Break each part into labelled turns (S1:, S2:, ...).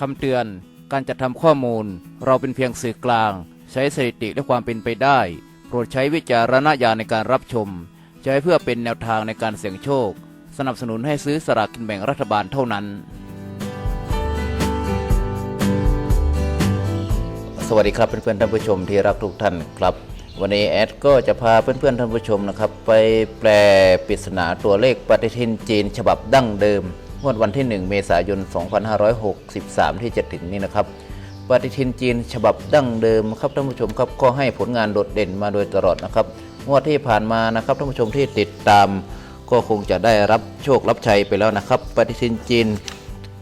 S1: คำเตือน การจัดทำข้อมูล เราเป็นเพียงสื่อกลาง ใช้สถิติและความเป็นไปได้ โปรดใช้วิจารณญาณในการรับชม ใช้เพื่อเป็นแนวทางในการเสี่ยงโชค สนับสนุนให้ซื้อสลากกินแบ่งรัฐบาลเท่านั้น สวัสดีครับเพื่อนๆท่านผู้ชมที่รักทุกท่านครับ วันนี้แอดก็จะพาเพื่อนๆท่านผู้ชมนะครับ ไปแปลปริศนาตัวเลขปฏิทินจีนฉบับดั้งเดิม งวดวันที่ 1 เมษายน 2563 ที่จะถึงนี้นะครับ ปฏิทินจีนฉบับดั้งเดิมครับท่านผู้ชมครับก็ให้ผลงานโดดเด่นมาโดยตลอดนะครับงวดที่ผ่านมานะครับท่านผู้ชมที่ติดตาม ก็คงจะได้รับโชครับชัยไปแล้วนะครับ ปฏิทินจีน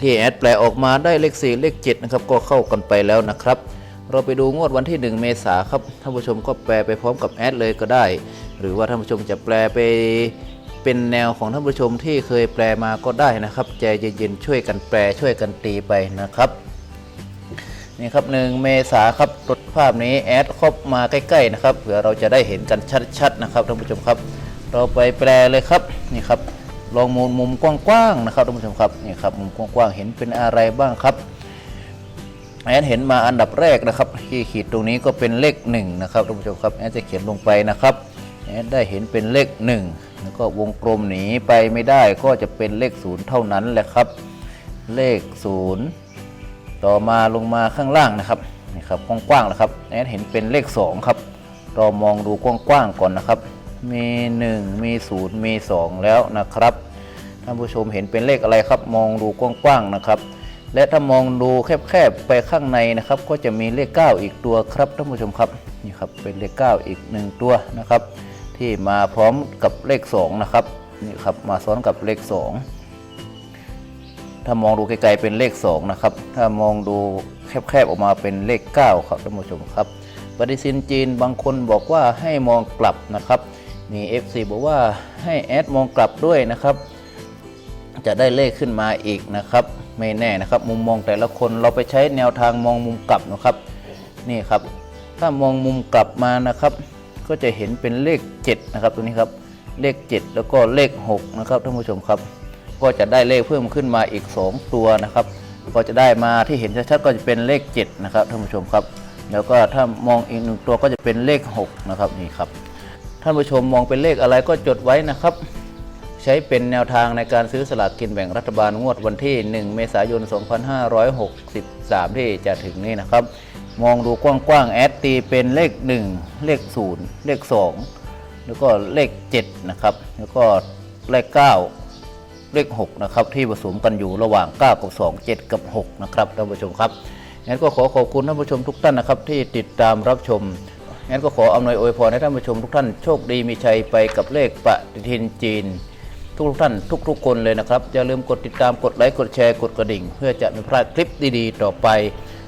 S1: ที่แอดแปลออกมาได้เลข 4 เลข7นะครับก็เข้ากันไปแล้วนะครับ เราไปดูงวดวันที่ 1 เมษาครับท่านผู้ชมก็แปลไปพร้อมกับแอดเลยก็ได้ หรือว่าท่านผู้ชมจะแปลไป เป็นแนวของท่านผู้ชมที่เคยแปลมาก็ได้นะครับใจเย็นๆช่วยกันแปลช่วยกันตีไปนะครับนี่ครับหนึ่งเมษาครับรถภาพนี้แอดครบมาใกล้ๆนะครับเผื่อเราจะได้เห็นกันชัดๆนะครับท่านผู้ชมครับ เราไปแปลเลยครับนี่ครับลองมุมมุมกว้างๆนะครับท่านผู้ชมครับนี่ครับมุมกว้างๆเห็นเป็นอะไรบ้างครับแอดเห็นมาอันดับแรกนะครับที่ขีดตรงนี้ก็เป็นเลขหนึ่งนะครับท่านผู้ชมครับแอดจะเขียนลงไปนะครับ ได้เห็นเป็นเลขหนึ่งแล้วก็วงกลมหนีไปไม่ได้ก็จะเป็นเลขศูนย์เท่านั้นแหละครับ เลขศูนย์ต่อมาลงมาข้างล่างนะครับนี่ครับกว้างๆนะครับแอดเห็นเป็นเลข 2 ครับ เรามองดูกว้างๆก่อนนะครับ มี 1 มี 0 มี 2 แล้วนะครับท่านผู้ชมเห็นเป็นเลขอะไรครับ มองดูกว้างๆนะครับ และถ้ามองดูแคบๆไปข้างในนะครับ ก็จะมีเลข 9 อีกตัวครับท่านผู้ชมครับนี่ครับเป็นเลข 9 อีก 1 ตัวนะครับ ที่มาพร้อมกับเลข 2 นะครับนี่ครับมาซ้อนกับเลข 2 ถ้ามองดูไกลๆเป็นเลข 2 นะครับ ถ้ามองดูแคบๆออกมาเป็นเลข 9 ครับท่านผู้ชมครับ ปฏิทินจีนบางคนบอกว่าให้มองกลับนะครับ มี FC บอกว่าให้แอดมองกลับด้วยนะครับ จะได้เลขขึ้นมาอีกนะครับ ไม่แน่นะครับ มุมมองแต่ละคนเราไปใช้แนวทางมองมุมกลับนะครับ นี่ครับ ถ้ามองมุมกลับมานะครับ ก็จะเห็นเป็นเลข7นะครับตัวนี้ครับเลข 7 แล้วก็เลข6นะครับท่านผู้ชมครับ ก็จะได้เลขเพิ่มขึ้นมาอีก 2 ตัวนะครับ ก็จะได้มาที่เห็นชัดๆก็จะเป็นเลข7นะครับท่านผู้ชมครับ แล้วก็ถ้ามองอีกหนึ่งตัวก็จะเป็นเลข6นะครับนี่ครับท่านผู้ชมมองเป็นเลขอะไรก็จดไว้นะครับ ใช้เป็นแนวทางในการซื้อสลากกินแบ่งรัฐบาลงวดวันที่ 1 เมษายน 2563 ที่จะถึงนี้นะครับ มองดูกว้างๆแอดตีเป็นเลข 1 เลข 0 เลข 2 แล้วก็เลข 7 นะครับ แล้วก็เลข 9 เลข 6 นะครับ ที่ผสมกันอยู่ระหว่าง 9 กับ 2 7 กับ 6 นะครับท่านผู้ชมครับงั้นก็ขอขอบคุณท่านผู้ชมทุกท่านนะครับ ที่ติดตามรับชมงั้นก็ขออำนวยอวยพรให้ท่านผู้ชมทุกท่านโชคดีมีชัยไปกับเลขปฏิทินจีน ทุกท่านทุกๆคนเลยนะครับอย่าลืมกดติดตามกดไลค์กดแชร์กดกระดิ่ง เพื่อจะไม่พลาดคลิปดีๆ ต่อไป